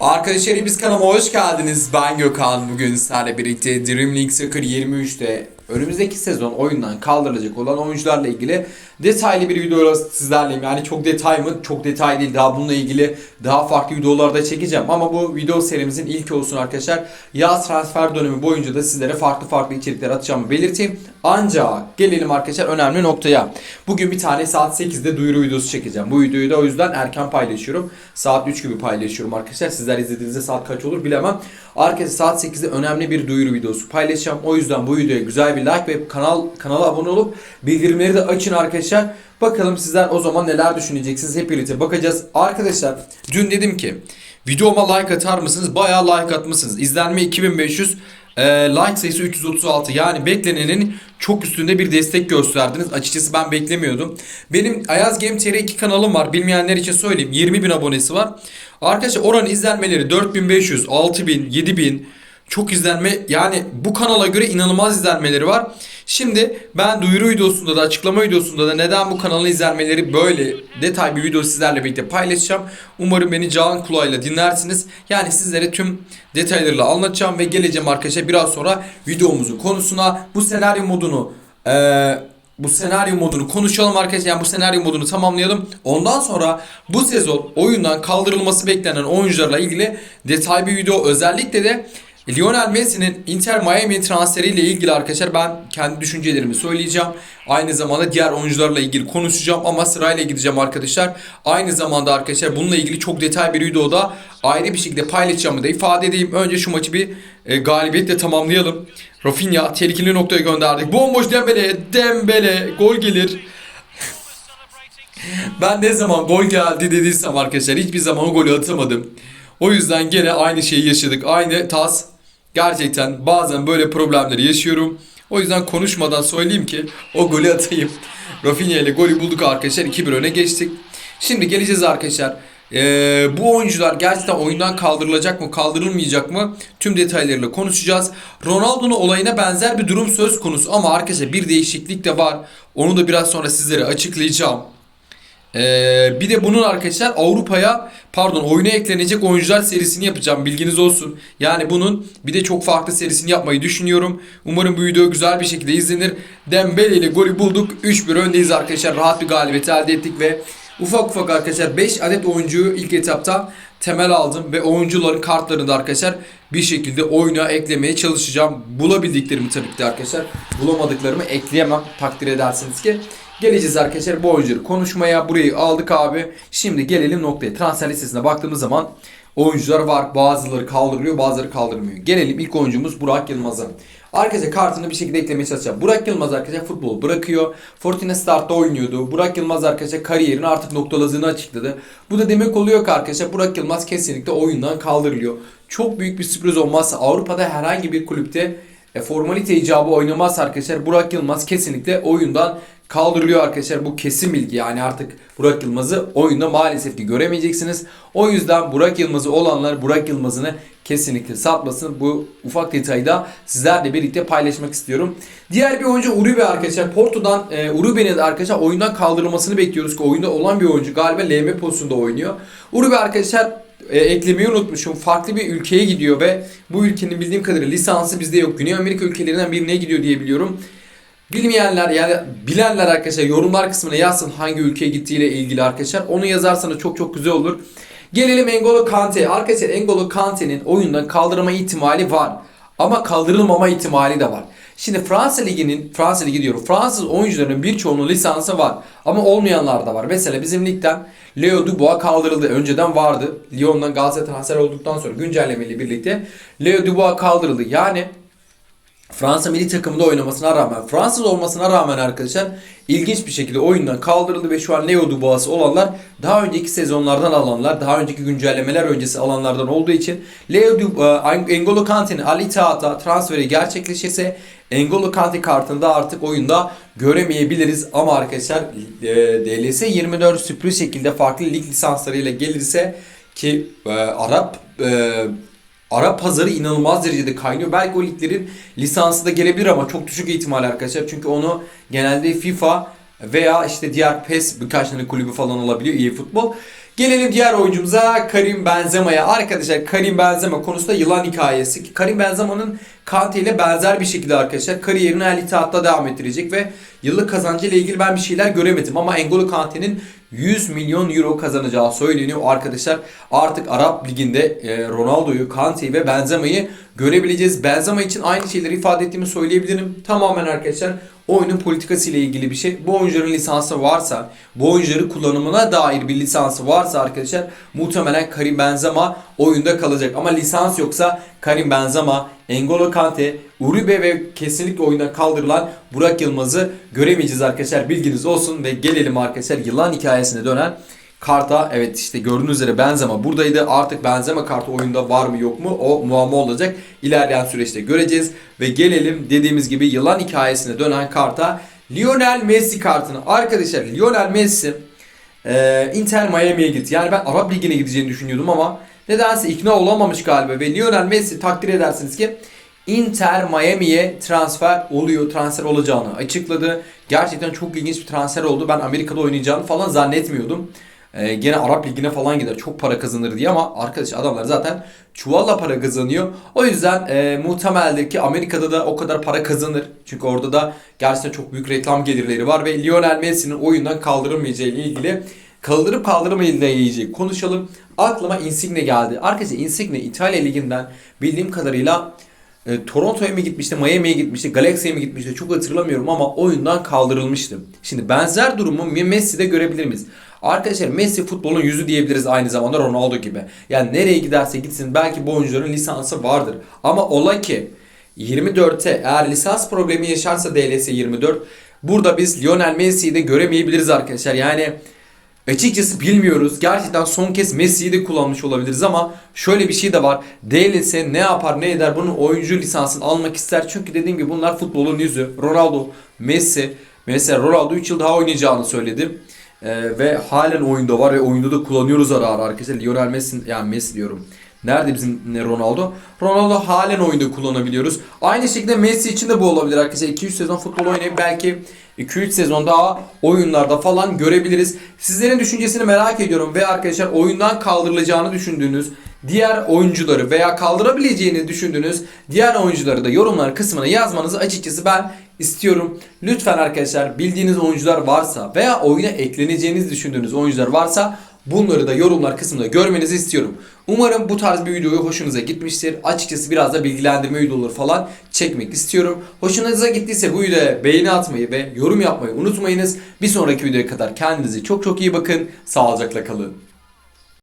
Arkadaşlar biz kanalıma hoş geldiniz. Ben Gökhan. Bugün sizlerle birlikte Dream League Soccer 23'te önümüzdeki sezon oyundan kaldırılacak olan oyuncularla ilgili detaylı bir video sizlerleyim. Yani çok detay mı? Çok detay değil. Daha bununla ilgili daha farklı videolarda çekeceğim. Ama bu video serimizin ilki olsun arkadaşlar. Yaz transfer dönemi boyunca da sizlere farklı farklı içerikler atacağımı belirteyim. Ancak gelelim arkadaşlar önemli noktaya. Bugün bir tane saat 8'de duyuru videosu çekeceğim. Bu videoyu da o yüzden erken paylaşıyorum. Saat 3 gibi paylaşıyorum arkadaşlar. Sizler izlediğinizde saat kaç olur bilemem. Arkadaşlar saat 8'de önemli bir duyuru videosu paylaşacağım. O yüzden bu videoya güzel bir like ve kanal kanala abone olup bildirimleri de açın arkadaşlar. Bakalım sizler o zaman neler düşüneceksiniz hep birlikte bakacağız. Arkadaşlar dün dedim ki videoma like atar mısınız? Bayağı like atmışsınız. İzlenme 2500 e, like sayısı 336 yani beklenenin çok üstünde bir destek gösterdiniz. Açıkçası ben beklemiyordum. Benim Ayaz Game TR 2 kanalım var. Bilmeyenler için söyleyeyim. 20 bin abonesi var. Arkadaşlar oranın izlenmeleri 4500, 6000, 7000 çok izlenme yani bu kanala göre inanılmaz izlenmeleri var. Şimdi ben duyuru videosunda da açıklama videosunda da neden bu kanalın izlenmeleri böyle detay bir video sizlerle birlikte paylaşacağım. Umarım beni can kulağıyla dinlersiniz. Yani sizlere tüm detaylarıyla anlatacağım ve geleceğim arkadaşlar biraz sonra videomuzun konusuna bu senaryo modunu eee bu senaryo modunu konuşalım arkadaşlar. Yani bu senaryo modunu tamamlayalım. Ondan sonra bu sezon oyundan kaldırılması beklenen oyuncularla ilgili detaylı bir video özellikle de Lionel Messi'nin Inter Miami transferiyle ilgili arkadaşlar ben kendi düşüncelerimi söyleyeceğim. Aynı zamanda diğer oyuncularla ilgili konuşacağım ama sırayla gideceğim arkadaşlar. Aynı zamanda arkadaşlar bununla ilgili çok detay bir videoda ayrı bir şekilde paylaşacağımı da ifade edeyim. Önce şu maçı bir e, galibiyetle tamamlayalım. Rafinha tehlikeli noktaya gönderdik. Bomboş Dembele, Dembele gol gelir. ben ne zaman gol geldi dediysem arkadaşlar hiçbir zaman o golü atamadım. O yüzden gene aynı şeyi yaşadık. Aynı tas. Gerçekten bazen böyle problemleri yaşıyorum. O yüzden konuşmadan söyleyeyim ki o golü atayım. Rafinha ile golü bulduk arkadaşlar. 2-1 öne geçtik. Şimdi geleceğiz arkadaşlar. Ee, bu oyuncular gerçekten oyundan kaldırılacak mı kaldırılmayacak mı tüm detaylarıyla konuşacağız. Ronaldo'nun olayına benzer bir durum söz konusu ama arkadaşlar bir değişiklik de var. Onu da biraz sonra sizlere açıklayacağım. Ee, bir de bunun arkadaşlar Avrupa'ya pardon oyuna eklenecek oyuncular serisini yapacağım bilginiz olsun. Yani bunun bir de çok farklı serisini yapmayı düşünüyorum. Umarım bu video güzel bir şekilde izlenir. Dembele ile golü bulduk. 3-1 öndeyiz arkadaşlar. Rahat bir galibiyet elde ettik ve ufak ufak arkadaşlar 5 adet oyuncuyu ilk etapta temel aldım ve oyuncuların kartlarını da arkadaşlar bir şekilde oyuna eklemeye çalışacağım. Bulabildiklerimi tabii ki de arkadaşlar. Bulamadıklarımı ekleyemem takdir edersiniz ki. Geleceğiz arkadaşlar bu oyuncuları konuşmaya. Burayı aldık abi. Şimdi gelelim noktaya. Transfer listesine baktığımız zaman oyuncular var. Bazıları kaldırılıyor bazıları kaldırmıyor. Gelelim ilk oyuncumuz Burak Yılmaz'a. Arkadaşlar kartını bir şekilde eklemeye çalışacağım. Burak Yılmaz arkadaşlar futbolu bırakıyor. Fortuna Start'ta oynuyordu. Burak Yılmaz arkadaşlar kariyerini artık noktaladığını açıkladı. Bu da demek oluyor ki arkadaşlar Burak Yılmaz kesinlikle oyundan kaldırılıyor. Çok büyük bir sürpriz olmazsa Avrupa'da herhangi bir kulüpte e, formalite icabı oynamaz arkadaşlar. Burak Yılmaz kesinlikle oyundan kaldırılıyor arkadaşlar. Bu kesin bilgi yani artık Burak Yılmaz'ı oyunda maalesef ki göremeyeceksiniz. O yüzden Burak Yılmaz'ı olanlar Burak Yılmaz'ını kesinlikle satmasın. Bu ufak detayı da sizlerle birlikte paylaşmak istiyorum. Diğer bir oyuncu Uribe arkadaşlar. Porto'dan e, Uribe'nin arkadaşlar oyundan kaldırılmasını bekliyoruz ki oyunda olan bir oyuncu. Galiba LM pozisyonda oynuyor. Uribe arkadaşlar e, eklemeyi unutmuşum. Farklı bir ülkeye gidiyor ve bu ülkenin bildiğim kadarıyla lisansı bizde yok. Güney Amerika ülkelerinden birine gidiyor diye biliyorum. Bilmeyenler yani bilenler arkadaşlar yorumlar kısmına yazsın hangi ülkeye gittiğiyle ilgili arkadaşlar. Onu yazarsanız çok çok güzel olur. Gelelim Engolo Kante. Arkadaşlar Engolo Kante'nin oyundan kaldırma ihtimali var. Ama kaldırılmama ihtimali de var. Şimdi Fransa Ligi'nin, Fransa Ligi diyorum, Fransız oyuncuların birçoğunun lisansı var. Ama olmayanlar da var. Mesela bizim ligden Leo Dubois kaldırıldı. Önceden vardı. Lyon'dan Galatasaray transfer olduktan sonra güncellemeyle birlikte Leo Dubois kaldırıldı. Yani Fransa milli takımında oynamasına rağmen, Fransız olmasına rağmen arkadaşlar ilginç bir şekilde oyundan kaldırıldı ve şu an Leo Dubois'ı olanlar daha önceki sezonlardan alanlar, daha önceki güncellemeler öncesi alanlardan olduğu için Leo Dubois, Engolo Kante'nin Ali Itaat'a transferi gerçekleşirse Engolo Kante kartında artık oyunda göremeyebiliriz. Ama arkadaşlar e, DLS 24 sürpriz şekilde farklı lig lisanslarıyla gelirse ki e, Arap e, Arap pazarı inanılmaz derecede kaynıyor. Belki o liglerin lisansı da gelebilir ama çok düşük ihtimal arkadaşlar. Çünkü onu genelde FIFA veya işte diğer PES birkaç tane kulübü falan olabiliyor iyi futbol. Gelelim diğer oyuncumuza Karim Benzema'ya. Arkadaşlar Karim Benzema konusunda yılan hikayesi. Karim Benzema'nın Kante ile benzer bir şekilde arkadaşlar kariyerini El Ittihad'da devam ettirecek ve yıllık kazancı ile ilgili ben bir şeyler göremedim ama N'Golo Kante'nin 100 milyon euro kazanacağı söyleniyor arkadaşlar. Artık Arap Ligi'nde e, Ronaldo'yu, Kante'yi ve Benzema'yı görebileceğiz. Benzema için aynı şeyleri ifade ettiğimi söyleyebilirim. Tamamen arkadaşlar oyunun politikası ile ilgili bir şey. Bu oyuncuların lisansı varsa, bu oyuncuları kullanımına dair bir lisansı varsa arkadaşlar muhtemelen Karim Benzema oyunda kalacak. Ama lisans yoksa Karim Benzema, N'Golo Kante, Uribe ve kesinlikle oyundan kaldırılan Burak Yılmaz'ı göremeyeceğiz arkadaşlar. Bilginiz olsun ve gelelim arkadaşlar yılan hikayesine dönen karta evet işte gördüğünüz üzere Benzema buradaydı. Artık Benzema kartı oyunda var mı yok mu o muamma olacak. İlerleyen süreçte göreceğiz. Ve gelelim dediğimiz gibi yılan hikayesine dönen karta Lionel Messi kartını. Arkadaşlar Lionel Messi e, Inter Miami'ye gitti. Yani ben Arap Ligi'ne gideceğini düşünüyordum ama nedense ikna olamamış galiba. Ve Lionel Messi takdir edersiniz ki Inter Miami'ye transfer oluyor, transfer olacağını açıkladı. Gerçekten çok ilginç bir transfer oldu. Ben Amerika'da oynayacağını falan zannetmiyordum. Ee, gene Arap Ligi'ne falan gider. Çok para kazanır diye ama arkadaş adamlar zaten çuvalla para kazanıyor. O yüzden e, muhtemeldir ki Amerika'da da o kadar para kazanır. Çünkü orada da gerçekten çok büyük reklam gelirleri var ve Lionel Messi'nin oyundan kaldırılmayacağı ile ilgili kaldırıp kaldırılmayacağı ilgili konuşalım. Aklıma Insigne geldi. Arkadaşlar Insigne İtalya Ligi'nden bildiğim kadarıyla e, Toronto'ya mı gitmişti, Miami'ye gitmişti, Galaxy'ye mi gitmişti çok hatırlamıyorum ama oyundan kaldırılmıştı. Şimdi benzer durumu Messi'de görebilir miyiz? Arkadaşlar Messi futbolun yüzü diyebiliriz aynı zamanda Ronaldo gibi. Yani nereye giderse gitsin belki bu oyuncuların lisansı vardır. Ama ola ki 24'te eğer lisans problemi yaşarsa DLS 24 burada biz Lionel Messi'yi de göremeyebiliriz arkadaşlar. Yani Açıkçası bilmiyoruz. Gerçekten son kez Messi'yi de kullanmış olabiliriz ama şöyle bir şey de var. DLS ne yapar ne eder bunun oyuncu lisansını almak ister. Çünkü dediğim gibi bunlar futbolun yüzü. Ronaldo, Messi. Mesela Ronaldo 3 yıl daha oynayacağını söyledi. Ee, ve halen oyunda var ve oyunda da kullanıyoruz ara ara arkadaşlar. Lionel Messi yani Messi diyorum. Nerede bizim Ronaldo? Ronaldo halen oyunda kullanabiliyoruz. Aynı şekilde Messi için de bu olabilir arkadaşlar. 2-3 sezon futbol oynayıp belki 2-3 sezon daha oyunlarda falan görebiliriz. Sizlerin düşüncesini merak ediyorum ve arkadaşlar oyundan kaldırılacağını düşündüğünüz diğer oyuncuları veya kaldırabileceğini düşündüğünüz diğer oyuncuları da yorumlar kısmına yazmanızı açıkçası ben istiyorum. Lütfen arkadaşlar bildiğiniz oyuncular varsa veya oyuna ekleneceğiniz düşündüğünüz oyuncular varsa Bunları da yorumlar kısmında görmenizi istiyorum. Umarım bu tarz bir videoyu hoşunuza gitmiştir. Açıkçası biraz da bilgilendirme videoları falan çekmek istiyorum. Hoşunuza gittiyse bu videoya beğeni atmayı ve yorum yapmayı unutmayınız. Bir sonraki videoya kadar kendinize çok çok iyi bakın. Sağlıcakla kalın.